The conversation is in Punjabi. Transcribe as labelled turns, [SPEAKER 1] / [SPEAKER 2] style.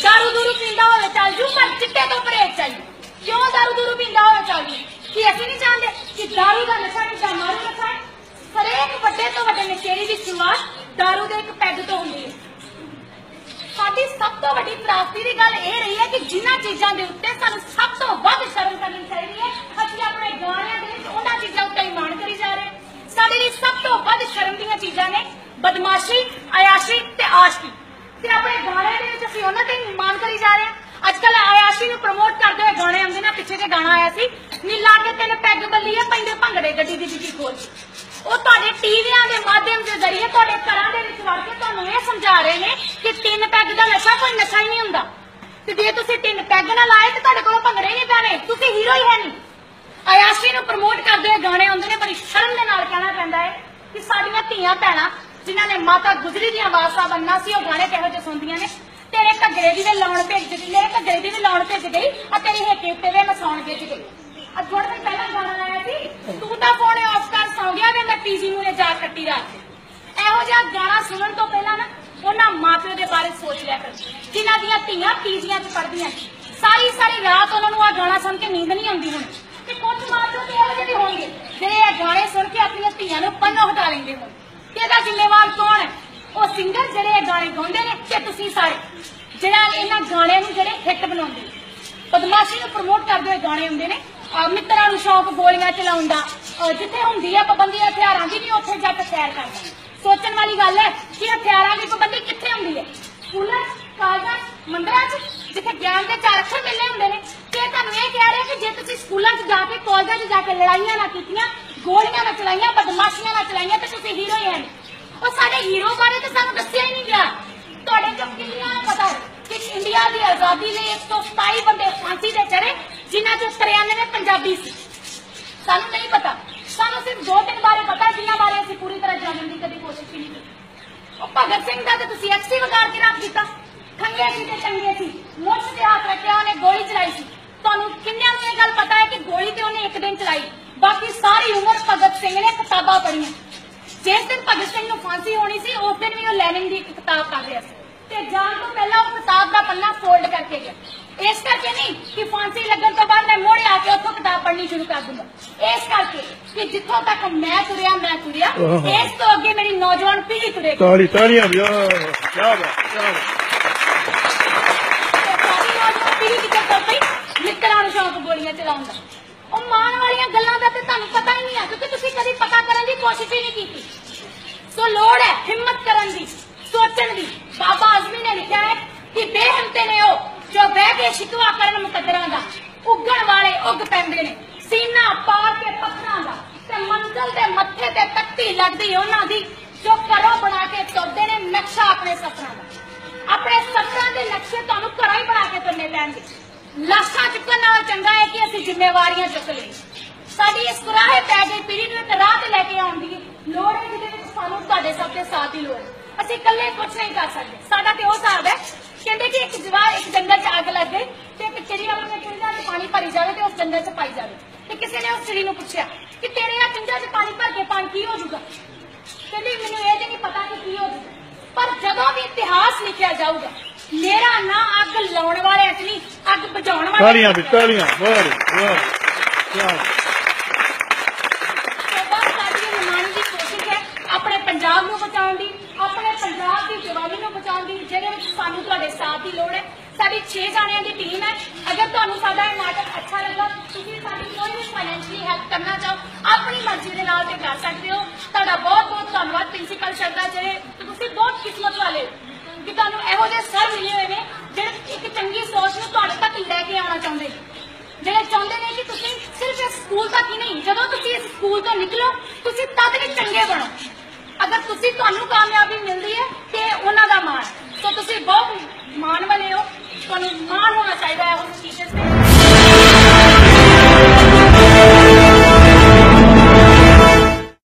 [SPEAKER 1] ਦਾਰੂ ਦੂਰੂ ਪੀਂਦਾ ਹੋਵੇ ਚੱਲ ਜੂ ਪਰ ਚਿੱਟੇ ਤੋਂ ਪਰਹੇਜ਼ ਚਾਹੀਏ ਕਿਉਂ ਦਾਰੂ ਦੂਰੂ ਪੀਂਦਾ ਹੋਵੇ ਚੱਲ ਜੂ ਕਿ ਅਸੀਂ ਨਹੀਂ ਚਾਹੁੰਦੇ ਕਿ ਦਾਰੂ ਦਾ ਨਸ਼ਾ ਨਸ਼ਾ ਮਾਰੂ ਨਸ਼ਾ ਹਰੇਕ ਵੱਡੇ ਤੋਂ ਵੱਡੇ ਨਸ਼ੇੜੀ ਦੀ ਸ਼ੁਰੂਆਤ ਦਾਰੂ ਦੇ ਇੱਕ ਪੈਗ ਤੋਂ ਹੁੰਦੀ ਹੈ ਸਾਡੀ ਸਭ ਤੋਂ ਵੱਡੀ ਪ੍ਰਾਪਤੀ ਦੀ ਗੱਲ ਇਹ ਰਹੀ ਹੈ ਕਿ ਜਿਨ੍ਹਾਂ ਚੀਜ਼ਾਂ ਦੇ ਉੱਤੇ ਸਾਨੂੰ ਸਭ ਤੋਂ ਵੱਧ ਸ਼ਰਮ ਕਰਨੀ ਚਾਹੀਦੀ ਹੈ ਅਸੀਂ ਆਪਣੇ ਗਾਣਿਆਂ ਦੇ ਵਿੱਚ ਉਹਨਾਂ ਚੀਜ਼ਾਂ ਉੱਤੇ ਹੀ ਕਰੀ ਜਾ ਰਹੇ ਸਾਡੇ ਲਈ ਸਭ ਤੋਂ ਵੱਧ ਸ਼ਰਮ ਦੀਆਂ ਚੀਜ਼ਾਂ ਨੇ ਬਦਮਾਸ਼ੀ ਆਯਾਸ਼ੀ ਤੇ ਆਸ਼ਕੀ ਤੇ ਆਪਣੇ ਗਾਣਿਆਂ ਦੇ ਵਿੱਚ ਅਸੀਂ ਉਹਨਾਂ ਤੇ ਹੀ ਕਰੀ ਜਾ ਰਹੇ ਹਾਂ। ਅੱਜ ਕੱਲ ਆਯਾਸ਼ੀ ਨੂੰ ਪ੍ਰਮੋਟ ਕਰਦੇ ਹੋਏ ਗਾਣੇ ਆਉਂਦੇ ਨੇ, ਪਿੱਛੇ ਜੇ ਗਾਣਾ ਆਇਆ ਸੀ ਨੀ ਕੇ ਤੈਨੂੰ ਪੈਗ ਬੱਲੀ ਆ ਪੈਂਦੇ ਭੰਗੜੇ ਗੱਡੀ ਦੀ ਡਿੱਗੀ ਖੋਲ ਉਹ ਤੁਹਾਡੇ ਟੀਵੀਆਂ ਦੇ ਮਾਧਿਅਮ ਦੇ ਜ਼ਰੀਏ ਤੁਹਾਡੇ ਘਰਾਂ ਦੇ ਵਿੱਚ ਵੜ ਕੇ ਤੁਹਾਨੂੰ ਇਹ ਸਮਝਾ ਰਹੇ ਨੇ ਕਿ ਤਿੰਨ ਪੈਗ ਦਾ ਨਸ਼ਾ ਕੋਈ ਨਸ਼ਾ ਹੀ ਨਹੀਂ ਹੁੰਦਾ। ਤੇ ਜੇ ਤੁਸੀਂ ਤਿੰਨ ਪੈਗ ਨਾ ਲਾਏ ਤੇ ਤੁਹਾਡੇ ਕੋਲੋਂ ਭੰਗੜੇ ਨਹੀਂ ਪੈਣੇ, ਤੁਸੀਂ ਹੀਰੋ ਹੀ ਹੈ ਨਹੀਂ। ਆਯਾਸ਼ੀ ਨੂੰ ਪ੍ਰਮੋਟ ਕਰਦੇ ਹੋਏ ਗਾਣੇ ਆਉਂਦੇ ਨੇ, ਬੜੀ ਸ਼ਰਮ ਦੇ ਨਾਲ ਕਹਿਣਾ ਪੈਂਦਾ ਹੈ ਕਿ ਸਾਡੀਆਂ ਧੀਆਂ ਭੈਣਾਂ ਜਿਨ੍ਹਾਂ ਨੇ ਮਾਤਾ ਗੁਜਰੀ ਦੀਆਂ ਆਵਾਜ਼ਾਂ ਬੰਨਾ ਸੀ, ਉਹ ਗਾਣੇ ਕਿਹੋ ਜਿਹੇ ਸੁਣਦੀਆਂ ਨੇ? ਤੇਰੇ ਘੱਗਰੇ ਦੀ ਵੀ ਲਾਉਣ ਭੇਜ ਗਈ ਮੇਰੇ ਘੱਗਰੇ ਦੀ ਵੀ ਲਾਉਣ ਭੇਜ ਗਈ ਆ ਤੇਰੀ ਹੇਕੇ ਉੱਤੇ ਵੀ ਨਸਾਉਣ ਭੇਜ ਗਈ। ਅੱਜ ਥੋੜਾ ਦਿਨ ਪਹਿਲਾਂ ਗਾਣਾ ਆਇਆ ਸੀ, ਤੂੰ ਤਾਂ ਫੋਨ ਆਫ ਕਰ, ਸੌਂ ਗਿਆ ਵੇ, ਮੈਂ ਪੀਜੀ ਨੂੰ ਜਾ ਕੱਟੀ ਰਾਤ ਇਹੋ ਜਿਹਾ ਗਾਣਾ ਸੁਣਨ ਤੋਂ ਪਹਿਲਾਂ ਨਾ, ਉਹਨਾਂ ਮਾਪਿਓ ਦੇ ਬਾਰੇ ਸੋਚ ਲਿਆ ਕਰ, ਜਿਨ੍ਹਾਂ ਦੀਆਂ ਧੀਆਂ ਪੀਜੀਆਂ 'ਚ ਪੜਦੀਆਂ ਸਾਰੀ ਸਾਰੀ ਰਾਤ ਉਹਨਾਂ ਨੂੰ ਆ ਗਾਣਾ ਸੁਣ ਕੇ ਨੀਂਦ ਨਹੀਂ ਆਉਂਦੀ ਹੁਣ। ਤੇ ਕੁਝ ਮਾਪਿਓ ਤੇ ਇਹੋ ਜਿਹੇ ਵੀ ਹੋਣਗੇ, ਜਿਹੜੇ ਇਹ ਗਾਣੇ ਸੁਣ ਕੇ ਆਪਣੀਆਂ ਧੀਆਂ ਨੂੰ ਪੰਨੋਂ ਹਟਾ ਲੈਂਦੇ ਹੋਣ। ਤੇ ਇਹਦਾ ਜ਼ਿੰਮੇਵਾਰ ਕੌਣ ਹੈ? ਉਹ ਸਿੰਗਰ ਜਿਹੜੇ ਇਹ ਗਾਣੇ ਗਾਉਂਦੇ ਨੇ ਤੇ ਤੁਸੀਂ ਸਾਰੇ ਜਿਹੜਾ ਇਹਨਾਂ ਗਾਣਿਆਂ ਨੂੰ ਜਿਹੜੇ ਹਿੱਟ ਬਣਾਉਂਦੇ ਬਦਮਾਸ਼ੀ ਨੂੰ ਪ੍ਰਮੋਟ ਕਰਦੇ ਹੋਏ ਗਾਣੇ ਹੁੰਦੇ ਨੇ। ਮਿੱਤਰਾਂ ਨੂੰ ਸ਼ੌਕ ਗੋਲੀਆਂ ਚਲਾਉਣ ਦਾ। ਜਿੱਥੇ ਹੁੰਦੀ ਹੈ ਪਾਬੰਦੀ ਹਥਿਆਰਾਂ ਦੀ ਨਹੀਂ ਉੱਥੇ ਜੱਟ ਸੈਰ ਕਰਦਾ ਸੋਚਣ ਵਾਲੀ ਗੱਲ ਹੈ ਕਿ ਹਥਿਆਰਾਂ ਦੀ ਪਾਬੰਦੀ ਕਿੱਥੇ ਹੁੰਦੀ ਹੈ? ਸਕੂਲਾਂ 'ਚ, ਕਾਲਜਾਂ 'ਚ, ਮੰਦਰਾਂ 'ਚ ਜਿੱਥੇ ਗਿਆਨ ਦੇ ਚਾਰ ਅੱਖਰ ਮਿਲਨੇ ਹੁੰਦੇ ਨੇ। ਤੇ ਤੁਹਾਨੂੰ ਇਹ ਕਹਿ ਰਹੇ ਕਿ ਜੇ ਤੁਸੀਂ ਸਕੂਲਾਂ 'ਚ ਜਾ ਕੇ ਕਾਲਜਾਂ 'ਚ ਜਾ ਕੇ ਲੜਾਈਆਂ ਨਾ ਕੀਤੀਆਂ ਗੋਲੀਆਂ ਨਾ ਚਲਾਈਆਂ, ਬਦਮਾਸ਼ੀਆਂ ਨਾ ਚਲਾਈਆਂ ਤੇ ਤੁਸੀਂ ਹੀਰੋ ਉਹ ਸਾਡੇ ਹੀਰੋ ਬਾਰੇ ਤਾਂ ਸਾਨੂੰ ਦੱਸਿਆ ਹੀ ਨਹੀਂ ਗਿਆ। ਤੁਹਾਡੇ ਕੋਲ ਕਿੰਨੀਆਂ ਪਤਾ ਕਿ ਇੰਡੀਆ ਦੀ ਆਜ਼ਾਦੀ ਲਈ 127 ਬੰਦੇ ਫਾਂਸੀ ਤੇ ਚੜੇ ਜਿਨ੍ਹਾਂ ਚੋਂ 93 ਪੰਜਾਬੀ ਸੀ। ਸਾਨੂੰ ਨਹੀਂ ਪਤਾ। ਸਾਨੂੰ ਸਿਰਫ ਦੋ ਤਿੰਨ ਬਾਰੇ ਪਤਾ, ਜਿਨ੍ਹਾਂ ਬਾਰੇ ਅਸੀਂ ਪੂਰੀ ਤਰ੍ਹਾਂ ਜਾਣਨ ਦੀ ਕਦੀ ਕੋਸ਼ਿਸ਼ ਹੀ ਨਹੀਂ ਕੀਤੀ। ਉਹ ਭਗਤ ਸਿੰਘ ਦਾ ਤੇ ਤੁਸੀਂ ਐਕਸੀ ਵਗਾਰ ਕੇ ਰੱਖ ਦਿੱਤਾ। ਖੰਗੇ ਸੀ ਤੇ ਚੰਗੇ ਸੀ। ਮੁੱਛ ਤੇ ਹੱਥ ਰੱਖਿਆ, ਉਹਨੇ ਗੋਲੀ ਚਲਾਈ ਸੀ। ਤੁਹਾਨੂੰ ਕਿੰਨਿਆਂ ਨੂੰ ਇਹ ਗੱਲ ਪਤਾ ਹੈ ਕਿ ਗੋਲੀ ਤੇ ਉਹਨੇ ਇੱਕ ਦਿਨ ਚਲਾਈ? ਬਾਕੀ ਸਾਰੀ ਉਮਰ ਭਗਤ ਸਿੰਘ ਨੇ ਕਿਤਾਬਾਂ ਪੜ੍ਹੀਆਂ। ਜਿਸ ਦਿਨ ਭਗਤ ਸਿੰਘ ਨੂੰ ਫਾਂਸੀ ਹੋਣੀ ਸੀ ਉਸ ਦਿਨ ਵੀ ਉਹ ਲੈਨਿਨ ਦੀ ਇੱਕ ਕਿਤਾਬ ਪੜ੍ਹ ਰਿਹਾ ਸੀ। ਤੇ ਜਾਣ ਤੋਂ ਪਹਿਲਾਂ ਉਹ ਕਿਤਾਬ ਦਾ ਪੰਨਾ ਫੋਲਡ ਕਰਕੇ ਗਿਆ। ਇਸ ਕਰਕੇ ਨਹੀਂ ਕਿ ਫਾਂਸੀ ਲੱਗਣ ਤੋਂ ਬਾਅਦ ਮੈਂ ਮੋੜੇ ਆ ਕੇ ਉੱਥੋਂ ਕਿਤਾਬ ਪੜ੍ਹਨੀ ਸ਼ੁਰੂ ਕਰ ਦੂੰਗਾ ਇਸ ਕਰਕੇ ਕਿ ਜਿੱਥੋਂ ਤੱਕ ਮੈਂ ਤੁਰਿਆ ਮੈਂ ਤੁਰਿਆ ਇਸ ਤੋਂ ਅੱਗੇ ਮੇਰੀ ਨੌਜਵਾਨ ਪੀੜ੍ਹੀ ਤੁਰੇਗੀ
[SPEAKER 2] ਤਾਲੀ ਤਾਲੀਆਂ ਵੀ ਆਹ, ਕਿਆ ਬਾਤ ਕਿਆ ਬਾਤ।
[SPEAKER 1] ਮਿੱਤਰਾਂ ਨੂੰ ਸ਼ੌਂਕ ਗੋਲੀਆਂ ਚਲਾਉਣ ਦਾ। ਉਹ ਮਾਣ ਵਾਲੀਆਂ ਗੱਲਾਂ ਦਾ ਤੇ ਤੁਹਾਨੂੰ ਪਤਾ ਹੀ ਨਹੀਂ ਹੈ, ਕਿਉਂਕਿ ਤੁਸੀਂ ਕਦੀ ਪਤਾ ਕਰਨ ਦੀ ਕੋਸ਼ਿਸ਼ ਹੀ ਨਹੀਂ ਕੀਤੀ। ਸੋ ਲੋੜ ਹੈ ਹਿੰਮਤ ਕਰਨ ਦੀ, ਸੋਚਣ ਦੀ। ਬਾਬਾ ਆਜ਼ਮੀ ਨੇ ਲਿਖਿਆ ਹੈ ਕਿ ਬੇਹਿੰਮਤੇ ਨੇ ਉਹ ਜੋ ਬਹਿ ਕੇ ਸ਼ਿਕਵਾ ਕਰਨ ਮੁਕੱਦਰਾਂ ਦਾ, ਉੱਗਣ ਵਾਲੇ ਉੱਗ ਪੈਂਦੇ ਨੇ, ਸੀਨਾ ਪਾਰ ਕੇ ਪੱਥਰਾਂ ਦਾ ਤੇ ਮੰਜ਼ਲ ਦੇ ਮੱਥੇ ਤੇ ਤੱਤੀ ਲੱਗਦੀ ਉਹਨਾਂ ਦੀ, ਜੋ ਘਰੋਂ ਬਣਾ ਕੇ ਤੁਰਦੇ ਨੇ ਨਕਸ਼ਾ ਆਪਣੇ ਸਫਰਾਂ ਦਾ। ਆਪਣੇ ਸਫਰਾਂ ਦੇ ਨਕਸ਼ੇ ਤੁਹਾਨੂੰ ਘਰਾਂ ਹੀ ਬਣਾ ਕੇ ਤੁਰਨੇ ਪੈਣਗੇ। ਲਾਸ਼ਾਂ ਚੁੱਕਣ ਨਾਲ ਚੰਗਾ ਹੈ ਕਿ ਅਸੀਂ ਜ਼ਿੰਮੇਵਾਰੀਆਂ ਚੁੱਕ ਲਈਏ ਸਾਡੀ ਇਸ ਕੁਰਾਹੇ ਪੈ ਗਈ ਪੀੜੀ ਨੂੰ ਇੱਕ ਰਾਹ ਤੇ ਲੈ ਕੇ ਆਉਣ ਦੀ ਲੋੜ ਹੈ ਜਿਹਦੇ ਵਿੱਚ ਸਾਨੂੰ ਤੁਹਾਡੇ ਸਭ ਦੇ ਸਾਥ ਦੀ ਲੋੜ। ਹੈ ਅਸੀਂ ਇਕੱਲੇ ਕੁਝ ਨਹੀਂ ਕਰ ਸਕਦੇ। ਸਾਡਾ ਤੇ ਉਹ ਹਿਸਾਬ ਹੈ ਕਹਿੰਦੇ ਕਿ ਇੱਕ ਜਵਾਰ ਇੱਕ ਜੰਗਲ 'ਚ ਅੱਗ ਲੱਗ ਗਈ ਤੇ ਇੱਕ ਚਿੜੀ ਆਪਣੇ ਚੁੰਝਾਂ 'ਚ ਪਾਣੀ ਭਰੀ ਜਾਵੇ ਤੇ ਉਸ ਜੰਗਲ 'ਚ ਪਾਈ ਜਾਵੇ। ਤੇ ਕਿਸੇ ਨੇ ਉਸ ਚਿੜੀ ਨੂੰ ਪੁੱਛਿਆ ਕਿ ਤੇਰੇ ਆ ਚੁੰਝਾਂ 'ਚ ਪਾਣੀ ਭਰ ਕੇ ਪਾਣੀ ਕੀ ਹੋ ਜਾਊਗਾ? ਕਹਿੰਦੀ ਮੈਨੂੰ ਇਹ ਤੇ ਨਹੀਂ ਪਤਾ ਕਿ ਕੀ ਹੋ ਜਾਊਗਾ। ਪਰ ਜਦੋਂ ਵੀ ਇਤਿਹਾਸ ਲਿਖਿਆ ਜਾਊਗਾ ਮੇਰਾ ਨਾਂ ਅੱਗ ਲਾਉਣ ਵਾਲੇ ਚ ਨਹੀਂ ਅੱਗ ਬੁਝਾਉਣ ਵਾਲੇ
[SPEAKER 2] ਤਾਲੀਆਂ ਵੀ ਤਾਲੀਆਂ ਵਾਹ ਵਾਹ ਕਿਆ ਬਾਤ
[SPEAKER 1] ਤੋਂ ਬਾਅਦ ਸਾਡੀ ਇਹ ਨਿਮਾਣੀ ਦੀ ਕੋਸ਼ਿਸ਼ ਹੈ ਆਪਣੇ ਪੰਜਾਬ ਨੂੰ ਬਚਾਉਣ ਦੀ, ਆਪਣੇ ਪੰਜਾਬ ਦੀ ਜਵਾਨੀ ਨੂੰ ਬਚਾਉਣ ਦੀ, ਜਿਹਦੇ ਵਿੱਚ ਸਾਨੂੰ ਤੁਹਾਡੇ ਸਾਥ ਦੀ ਲੋੜ ਹੈ। ਸਾਡੀ 6 ਜਾਣਿਆਂ ਦੀ ਟੀਮ ਹੈ। ਅਗਰ ਤੁਹਾਨੂੰ ਸਾਡਾ ਇਹ ਨਾਟਕ ਅੱਛਾ ਲੱਗਾ, ਤੁਸੀਂ ਸਾਡੀ ਕੋਈ ਵੀ ਫਾਈਨੈਂਸ਼ਲੀ ਹੈਲਪ ਕਰਨਾ ਚਾਹੋ, ਆਪਣੀ ਮਰਜ਼ੀ ਦੇ ਨਾਲ ਤੇ ਕਰ ਸਕਦੇ ਹੋ। ਤੁਹਾਡਾ ਬਹੁਤ ਬਹੁਤ ਧੰਨਵਾਦ ਪ੍ਰਿੰਸੀਪਲ ਸਰ ਜਿਹੜੇ ਤੁਸੀਂ ਬਹੁਤ ਕਿਸਮਤ ਵਾਲੇ ਕਿ ਤੁਹਾਨੂੰ ਇਹੋ ਜਿਹੇ ਸਰ ਮਿਲੇ ਹੋਏ ਨੇ, ਜਿਹੜੇ ਇੱਕ ਚੰਗੀ ਸੋਚ ਨੂੰ ਤੁਹਾਡੇ ਤੱਕ ਲੈ ਕੇ ਆਉਣਾ ਚਾਹੁੰਦੇ ਨੇ। ਜਿਹੜੇ ਚਾਹੁੰਦੇ ਨੇ ਕਿ ਤੁਸੀਂ ਸਿਰਫ ਇਸ ਸਕੂਲ ਤੱਕ ਹੀ ਨਹੀਂ, ਜਦੋਂ ਤੁਸੀਂ ਇਸ ਸਕੂਲ ਤੋਂ ਨਿਕਲੋ, ਤੁਸੀਂ ਤਦ ਵੀ ਚੰਗੇ ਬਣੋ। ਅਗਰ ਤੁਸੀਂ ਤੁਹਾਨੂੰ ਕਾਮਯਾਬੀ ਮਿਲਦੀ ਹੈ ਤੇ ਉਹਨਾਂ ਦਾ ਮਾਣ। ਸੋ ਤੁਸੀਂ ਬਹੁਤ ਮਾਣ ਵਾਲੇ ਹੋ। ਤੁਹਾਨੂੰ ਮਾਣ ਹੋਣਾ ਚਾਹੀਦਾ ਹੈ। ਉਸ ਟੀਚਰ ਤੇ